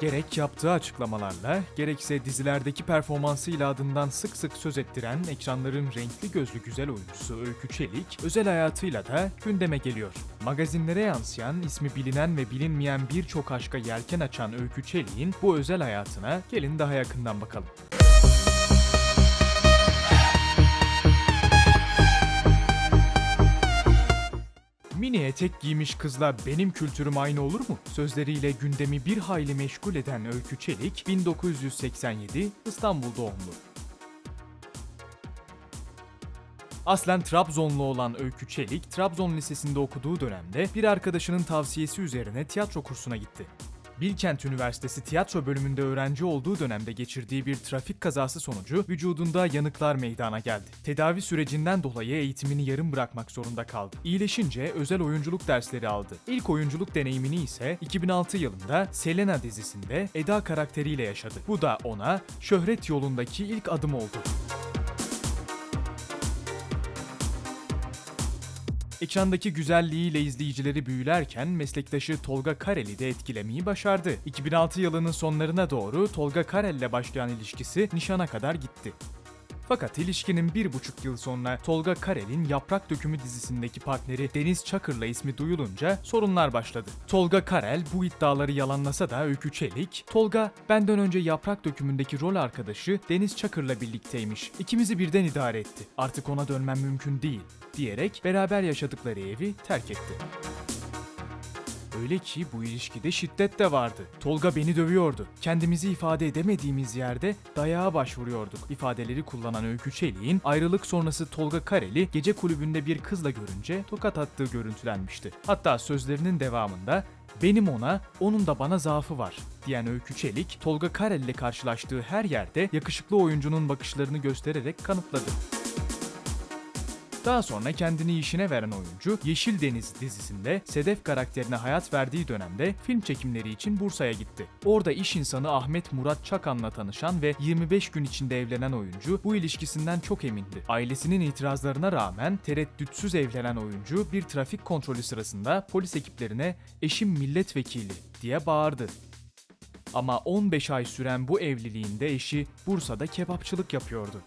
Gerek yaptığı açıklamalarla, gerekse dizilerdeki performansıyla adından sık sık söz ettiren ekranların renkli gözlü güzel oyuncusu Öykü Çelik, özel hayatıyla da gündeme geliyor. Magazinlere yansıyan, ismi bilinen ve bilinmeyen birçok aşka yelken açan Öykü Çelik'in bu özel hayatına gelin daha yakından bakalım. Mini etek giymiş kızla benim kültürüm aynı olur mu? Sözleriyle gündemi bir hayli meşgul eden Öykü Çelik, 1987 İstanbul doğumlu. Aslen Trabzonlu olan Öykü Çelik, Trabzon Lisesi'nde okuduğu dönemde bir arkadaşının tavsiyesi üzerine tiyatro kursuna gitti. Bilkent Üniversitesi tiyatro bölümünde öğrenci olduğu dönemde geçirdiği bir trafik kazası sonucu vücudunda yanıklar meydana geldi. Tedavi sürecinden dolayı eğitimini yarım bırakmak zorunda kaldı. İyileşince özel oyunculuk dersleri aldı. İlk oyunculuk deneyimini ise 2006 yılında Selena dizisinde Eda karakteriyle yaşadı. Bu da ona şöhret yolundaki ilk adım oldu. Ekrandaki güzelliğiyle izleyicileri büyülerken meslektaşı Tolga Karel'i de etkilemeyi başardı. 2006 yılının sonlarına doğru Tolga Karel'le başlayan ilişkisi nişana kadar gitti. Fakat ilişkinin bir buçuk yıl sonra Tolga Karel'in Yaprak Dökümü dizisindeki partneri Deniz Çakır'la ismi duyulunca sorunlar başladı. Tolga Karel bu iddiaları yalanlasa da Öykü Çelik, Tolga benden önce Yaprak Dökümündeki rol arkadaşı Deniz Çakır'la birlikteymiş. İkimizi birden idare etti. Artık ona dönmem mümkün değil diyerek beraber yaşadıkları evi terk etti. Öyle ki bu ilişkide şiddet de vardı. Tolga beni dövüyordu. Kendimizi ifade edemediğimiz yerde dayağa başvuruyorduk. İfadeleri kullanan Öykü Çelik'in ayrılık sonrası Tolga Kareli gece kulübünde bir kızla görünce tokat attığı görüntülenmişti. Hatta sözlerinin devamında benim ona, onun da bana zaafı var diyen Öykü Çelik, Tolga Kareli ile karşılaştığı her yerde yakışıklı oyuncunun bakışlarını göstererek kanıtladı. Daha sonra kendini işine veren oyuncu Yeşil Deniz dizisinde Sedef karakterine hayat verdiği dönemde film çekimleri için Bursa'ya gitti. Orada iş insanı Ahmet Murat Çakan'la tanışan ve 25 gün içinde evlenen oyuncu bu ilişkisinden çok emindi. Ailesinin itirazlarına rağmen tereddütsüz evlenen oyuncu bir trafik kontrolü sırasında polis ekiplerine eşim milletvekili diye bağırdı. Ama 15 ay süren bu evliliğinde eşi Bursa'da kebapçılık yapıyordu.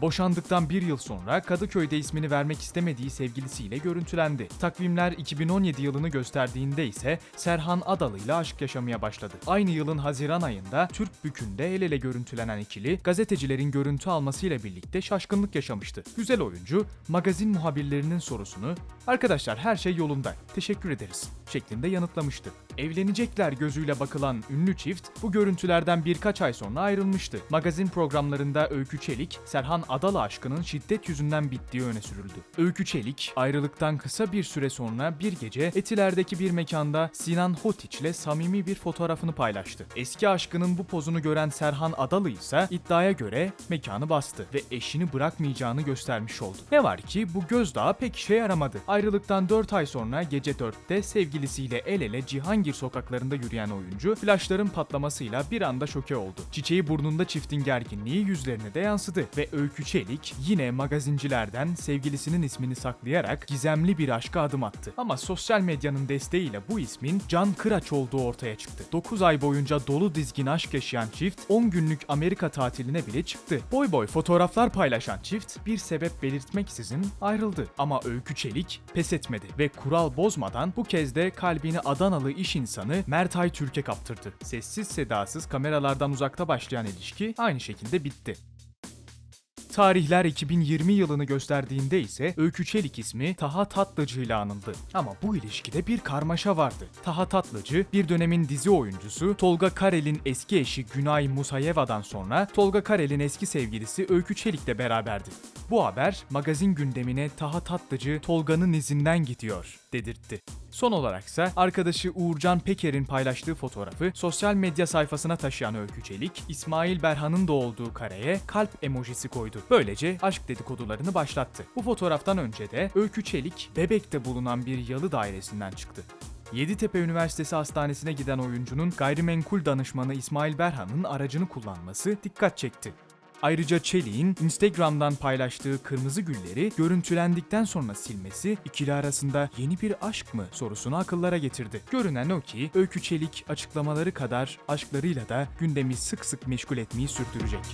Boşandıktan bir yıl sonra Kadıköy'de ismini vermek istemediği sevgilisiyle görüntülendi. Takvimler 2017 yılını gösterdiğinde ise Serhan Adalı ile aşk yaşamaya başladı. Aynı yılın Haziran ayında Türk Bükü'nde el ele görüntülenen ikili gazetecilerin görüntü almasıyla birlikte şaşkınlık yaşamıştı. Güzel oyuncu magazin muhabirlerinin sorusunu "Arkadaşlar her şey yolunda. Teşekkür ederiz." şeklinde yanıtlamıştı. Evlenecekler gözüyle bakılan ünlü çift bu görüntülerden birkaç ay sonra ayrılmıştı. Magazin programlarında Öykü Çelik, Serhan Adalı aşkının şiddet yüzünden bittiği öne sürüldü. Öykü Çelik, ayrılıktan kısa bir süre sonra bir gece Etiler'deki bir mekanda Sinan Hotiç ile samimi bir fotoğrafını paylaştı. Eski aşkının bu pozunu gören Serhan Adalı ise iddiaya göre mekanı bastı ve eşini bırakmayacağını göstermiş oldu. Ne var ki bu gözdağı pek işe yaramadı. Ayrılıktan 4 ay sonra gece 4'te sevgilisiyle el ele Cihangir sokaklarında yürüyen oyuncu flaşların patlamasıyla bir anda şoke oldu. Çiçeği burnunda çiftin gerginliği yüzlerine de yansıdı ve Öykü Çelik yine magazincilerden sevgilisinin ismini saklayarak gizemli bir aşka adım attı. Ama sosyal medyanın desteğiyle bu ismin Can Kıraç olduğu ortaya çıktı. 9 ay boyunca dolu dizgin aşk yaşayan çift 10 günlük Amerika tatiline bile çıktı. Boy boy fotoğraflar paylaşan çift bir sebep belirtmeksizin ayrıldı. Ama Öykü Çelik pes etmedi ve kural bozmadan bu kez de kalbini Adanalı iş insanı Mertay Türk'e kaptırdı. Sessiz sedasız kameralardan uzakta başlayan ilişki aynı şekilde bitti. Tarihler 2020 yılını gösterdiğinde ise Öykü Çelik ismi Taha Tatlıcı ile anıldı. Ama bu ilişkide bir karmaşa vardı. Taha Tatlıcı bir dönemin dizi oyuncusu Tolga Karel'in eski eşi Günay Musayeva'dan sonra Tolga Karel'in eski sevgilisi Öykü Çelik'le beraberdi. Bu haber magazin gündemine Taha Tatlıcı Tolga'nın izinden gidiyor dedirtti. Son olaraksa arkadaşı Uğurcan Peker'in paylaştığı fotoğrafı sosyal medya sayfasına taşıyan Öykü Çelik, İsmail Berhan'ın da olduğu kareye kalp emojisi koydu. Böylece aşk dedikodularını başlattı. Bu fotoğraftan önce de Öykü Çelik, Bebek'te bulunan bir yalı dairesinden çıktı. Yeditepe Üniversitesi Hastanesi'ne giden oyuncunun gayrimenkul danışmanı İsmail Berhan'ın aracını kullanması dikkat çekti. Ayrıca Çelik'in Instagram'dan paylaştığı kırmızı gülleri görüntülendikten sonra silmesi ikili arasında yeni bir aşk mı sorusunu akıllara getirdi. Görünen o ki Öykü Çelik açıklamaları kadar aşklarıyla da gündemi sık sık meşgul etmeyi sürdürecek.